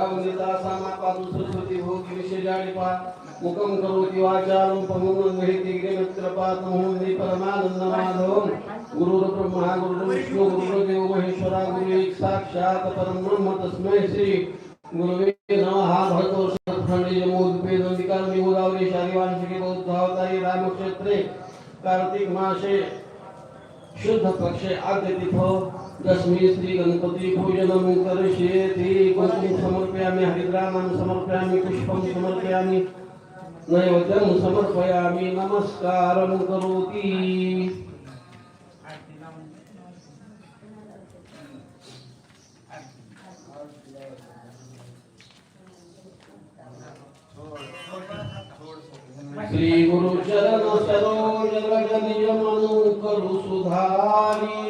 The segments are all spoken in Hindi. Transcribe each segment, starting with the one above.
वरावनिता सामापादु सरस्वती भोगी विशेषाणिपा मुखं करोति वाचालं पमुं गृहीति गिरिमित्रपातमुं परमानन्दमाधवं गुरुर्ब्रह्मा गुरुर्विष्णु गुरुर्देवो महेश्वरा, गुरु एक साक्षात् परं ब्रह्म तस्मै श्री गुरुवे नमः. भगवतो सत्खण्डे जमोद्वेदन्तिकार्मि गोदावरी शालिवांशिके, बौद्धावतारी कार्तिक मासे शुद्ध पक्षे तिथो दशमी श्री गणपति पूजनं करिष्येति कुङ्कुमं समर्पयामि, हरिद्रामं समर्पयामि, पुष्पं समर्पयामि, नैवेद्यं समर्पयामि करोति। श्री गुरु चरण सरोज रज मनु Dhari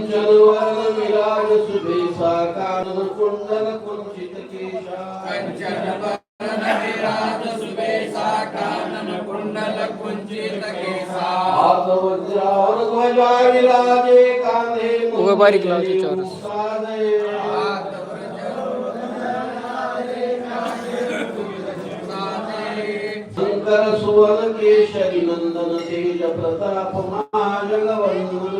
कंचन वरण विराज सुबेसा कानन कुंडल कुंचित केशा हाथ वज्रान ध्वजा विराजे कांधे उभं बारीक लावते चौरस. शंकर सुवन केशरी नंदन तेज प्रताप महाजगवंदन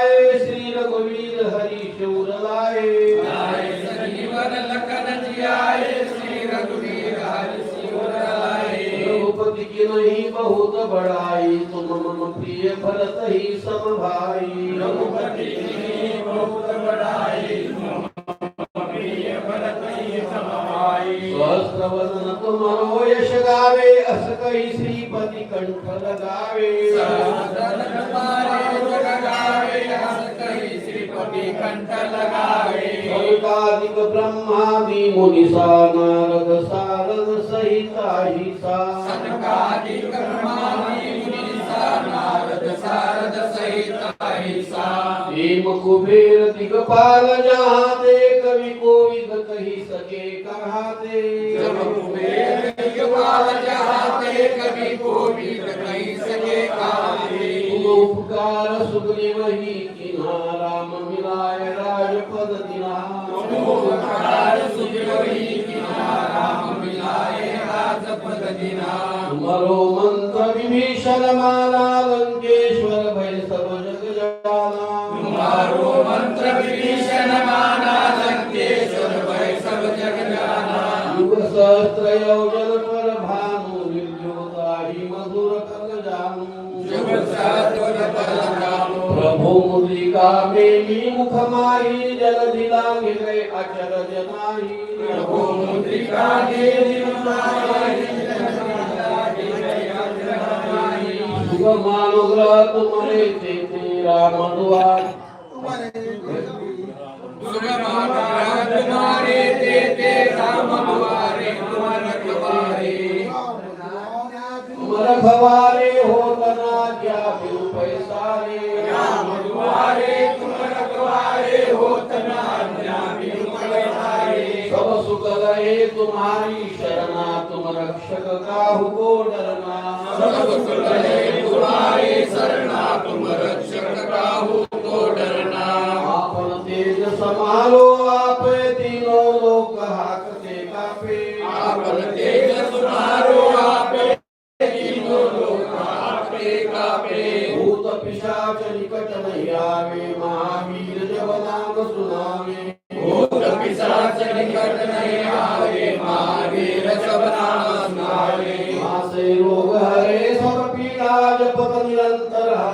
बड़ाई तुम प्रिय भरत ही सब भाई. रघुपति बहुत बड़ाई सहस्रवदन तुम्हारो यश गावे अस कई श्रीपति कंठ लगावे. कंठ लगावे. ब्रह्मादि मुनि सा नारद सा मुनिसा नारद सारद सहिता हिसा कुबेर दिगपाल जहाँ दे कवि कोविद कही सके कहा दे तुम त्रयोजन पर भानु निर्जोता ही मधुर कर जानु प्रभु मुद्रिका मेली मुख माही जल दिलांगे रे अचर जनाही। प्रभु मुद्रिका मेली मुख माही शुभ मानुग्रह तुम्हारे ते तेरा मधुआ तुम्हारे शुभ मानुग्रह फवारे होत ना घ्यावी पैसारे. मधुवारे तुमरकवारे होत ना ज्ञानी पैसारे सब सुख गए तुम्हारी शरणा तुम रक्षक का हुको डरना. सब सुख गए तुम्हारी शरणा तुम रक्षक का हुको डरना. आपन तेज समारो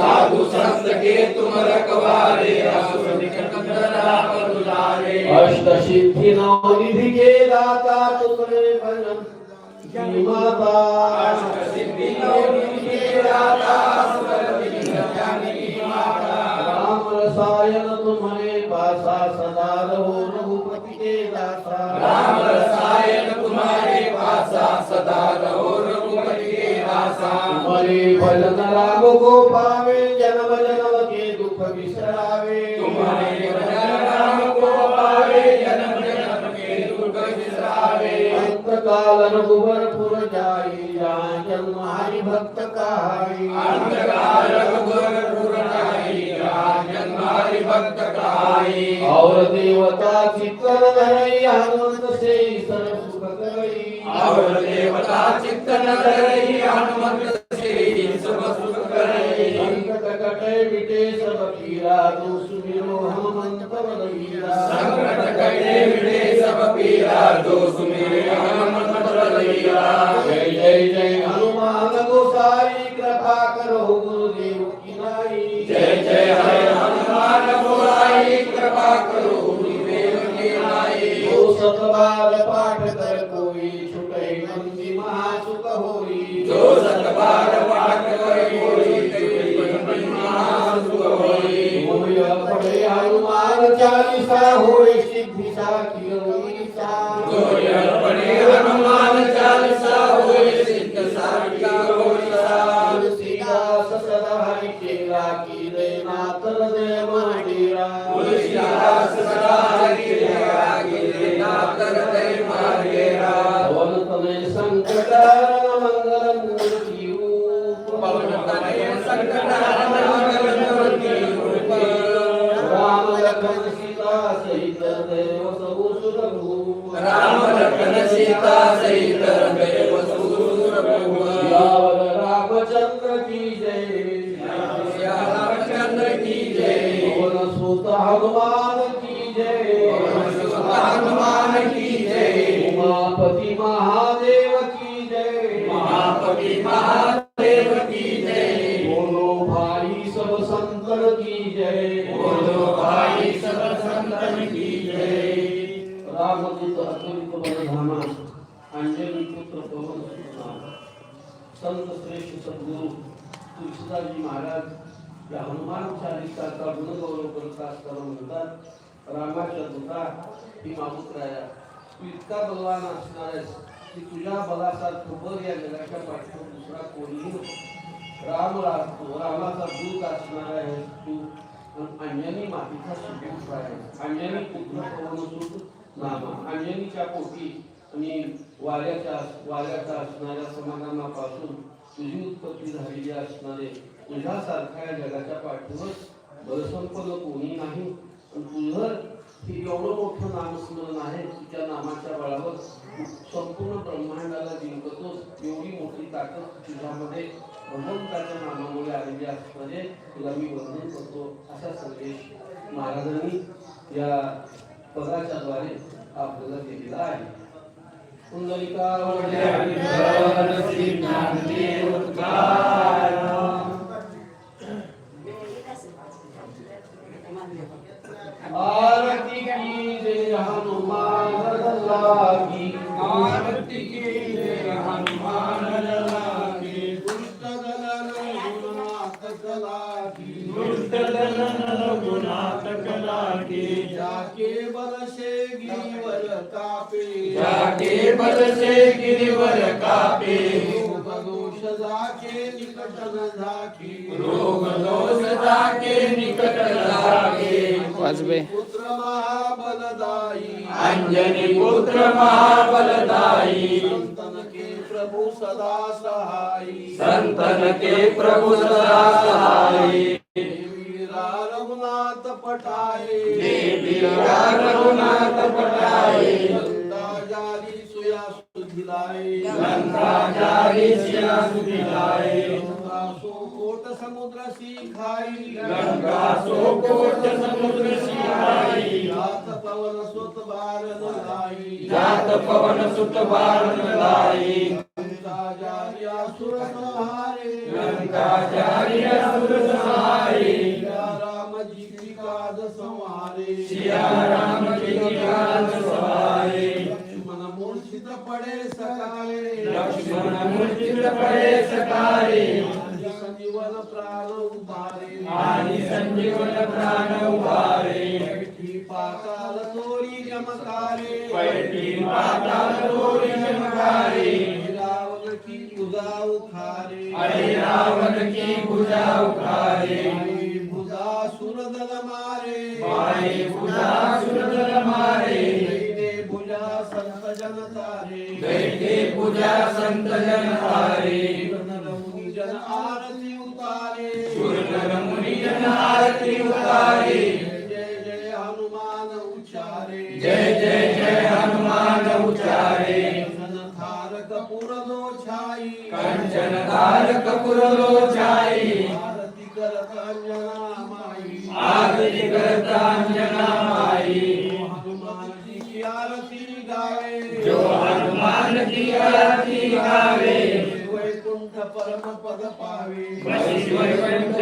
साधु संत के तुम रखवारे असुर निकंदन राम दुलारे अष्ट सिद्धि नौ निधि के दाता तुमरे भजन की माता। अष्ट सिद्धि नौ निधि के दाता राम रसायन तुम्हारे पासा सदा रहो रघुपति के दासा राम रसायन तुम्हारे पासा सदा रहो तुम्हारे भजन राम को पावे जन्म जन्म के दुख बिसरावे। तुम्हारे भजन राम को पावे जन्म जन्म के दुख बिसरावे। अंत काल रघुवर पुर जाई जहाँ जन्म हरि भक्त कहाई अंधकार रघुवर पुरनाई जन्म हरि भक्त कहाई और देवता चित्तन धरई हनुमंत से सर्व सुख करई। और देवता चित्त न करई हनुमत संकट कटे मिटे सब पीरा जो सुमिरे हनुमत बलवीरा जय जय जय हनुमान गोसाई कृपा करो गुरुदेव की नाई जय जय हरे हनुमान गोसाई कृपा करो गुरुदेव की नाई जो सत बार पाठ कर कोई छुटे नंदी महासुख होई जो सत बार चालीसा हो सिद्धि कियो ईसा। हनुमान चालीसा हो सिद्ध कियो ईसा। तुलसीदास सदा हरि केरा की रे नाथ देव डेरा तुलसीदास सदा उमापति महादेव की जय महापति महादेव की जय बोलो भाई सब संतन की जय बोलो भाई सब संतन की जय रामदूत अतुलित बलधामा अंजनी पुत्र पवन संत श्रेष्ठ सद्गुरु तुलसीदासजी महाराज या हनुमान चालिकाचा गुणगौरव करत असताना म्हणतात रामाच्या दुता ही मामुक तू इतका बलवान असणार आहेस की तुझ्या बलासारखं बल या जगाच्या पाठीवर दुसरा कोणीही नको राम राहतो रामाचा दूत असणार आहे तू अंजनी मातीचा सुपुत्र आहे अंजनी पुत्र पवनसुत नामा. अंजनीच्या पोटी आणि वाऱ्याच्या वाऱ्याच्या असणाऱ्या समाधानापासून तुझी उत्पत्ती झालेली असणारे तुझ्यासारख्या या जगाच्या पाठीवर बलसंपन्न कोणी नाही. तुझं हे एवढं मोठं नामस्मरण आहे तुझ्या नामाच्या बळावर संपूर्ण ब्रह्मांडाला जिंकतोस एवढी मोठी ताकद तुझ्यामध्ये भगवंताच्या नामामुळे आलेली असणारे तुला मी वंदन करतो असा संदेश महाराजांनी या पदाच्या द्वारे आपल्याला दिलेला आहे. आरती की जय हनुमान लल्ला की आरती की जय हनुमान लला की दुष्ट दलन गुणात कला की दुष्ट दलन गुणात कला की जाके बलशे गिरीवर कापे जाके बल से गिरिवर कापे। रोग दोष जाके निकट न झाकी रोग दोष जाके निकट लागे। वाजवे। पुत्र महाबलदाई अंजनी पुत्र महाबलदाई संतन के प्रभु सदा सहाई संतन के प्रभु सदा सहाय। वीरा रघुनाथ पटाए देवी रघुनाथ पटाए सोकोट समुद्र सिखाई गंगा सोकोट समुद्र सिखाई जात पवन सुत बार लाई जात पवन सुत बार लाई गंगा जारी असुर संहारे गंगा जारी असुर संहारे राम जी की काज संहारे सिया राम जी की काज पड़े सकारे संजीवन प्राण उतारे आणि संजीवन प्राण उभारे. बैठी पाताल तोरी जमकारे. पैठी पाताल तोरी चमकारे रावण की पूजा उखारे. अरे रावण की भुजा उखारे भुजा सुरदल मारे माये भुजा भुजा संत जन हारे जन आरती उतारे। सुरनर मुनि जन आरती उतारे। जय जय हनुमान उचारे जय जय जय हनुमान उचारे छाई। कंचन धारक पुरलो जाई आरती करत अंजना माई। आरती करता अंजना पद पावे. बसी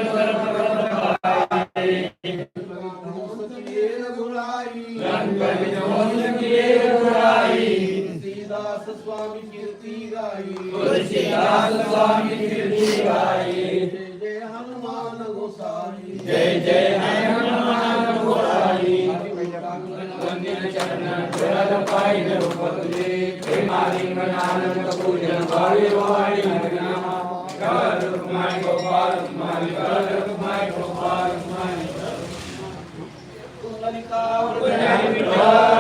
Thank you.